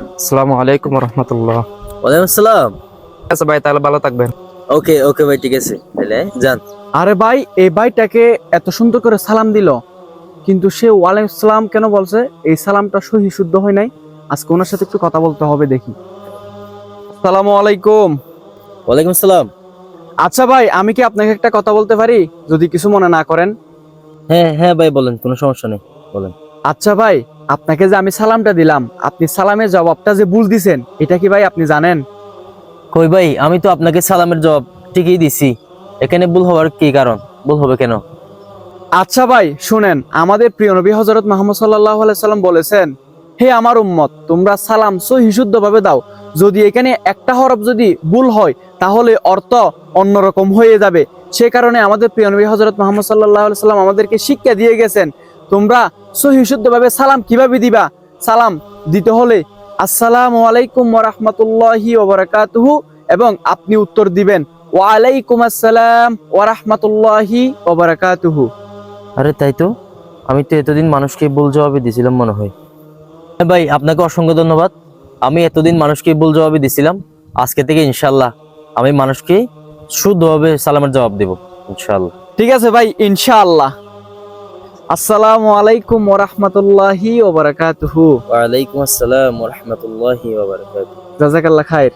আসসালামু আলাইকুম রহমতুল্লাহ। ওয়ালাইকুম আসসালাম। আচ্ছা ভাই তাহলে ভালো থাকবেন। ওকে ওকে ভাই ঠিক আছে। তাহলে যান। আরে ভাই এই ভাইটাকে এত সুন্দর করে সালাম দিল কিন্তু সে ওয়ালাইকুম সালাম কেন বলছে? এই সালামটা সহি শুদ্ধ হয় নাই। আজকে ওনার সাথে একটু কথা বলতে হবে দেখি। আসসালামু আলাইকুম। ওয়ালাইকুম আসসালাম। আচ্ছা ভাই আমি কি আপনাকে একটা কথা বলতে পারি? যদি কিছু মনে না করেন। হ্যাঁ হ্যাঁ ভাই বলেন কোনো সমস্যা নেই বলেন। আচ্ছা ভাই আপনাকে যে আমি সালামটা দিলাম আপনি সালামের জবাবটা যে ভুল দিছেন এটা কি ভাই আপনি জানেন? কই ভাই আমি তো আপনাকে সালামের জবাব ঠিকই দিছি। এখানে ভুল হওয়ার কি কারণ? ভুল হবে কেন? আচ্ছা ভাই শুনেন আমাদের প্রিয় নবী হজরত মোহাম্মদ সাল্লাহ সাল্লাম বলেছেন হে আমার উম্মত তোমরা সালাম সহি শুদ্ধভাবে দাও। যদি এখানে একটা হরফ যদি ভুল হয় তাহলে অর্থ অন্যরকম হয়ে যাবে। সে কারণে আমাদের প্রিয় নবী হজরত মোহাম্মদ সাল্লাহ সাল্লাম আমাদেরকে শিক্ষা দিয়ে গেছেন তোমরা সহি শুদ্ধভাবে সালাম কীভাবে দিবা? সালাম দিতে হলে আসসালামু আলাইকুম ওরহমতুল্লাহি ওবরাকাতুহু এবং আপনি উত্তর দিবেন ওয়ালাইকুম আসসালাম ওরহমতুল্লাহি ওবরাকাতুহু আরে তাই তো? আমি তো এতদিন মানুষকে ভুল জবাবই দিছিলাম মনে হয়। হ্যাঁ ভাই আপনাকে অসংখ্য ধন্যবাদ। আমি এতদিন মানুষকে ভুল জবাবই দিছিলাম। আজকে থেকে ইনশাল্লাহ আমি মানুষকে শুদ্ধভাবে সালামের জবাব দেব ইনশাল্লাহ ঠিক আছে ভাই ইনশাআল্লাহ। আসসালামু আলাইকুম ওরহমতুল্লাহি ওবরাকাতুহু। ওয়ালাইকুম আসসালাম রহমতুল্লাহি জাজাকাল্লাহ খায়ের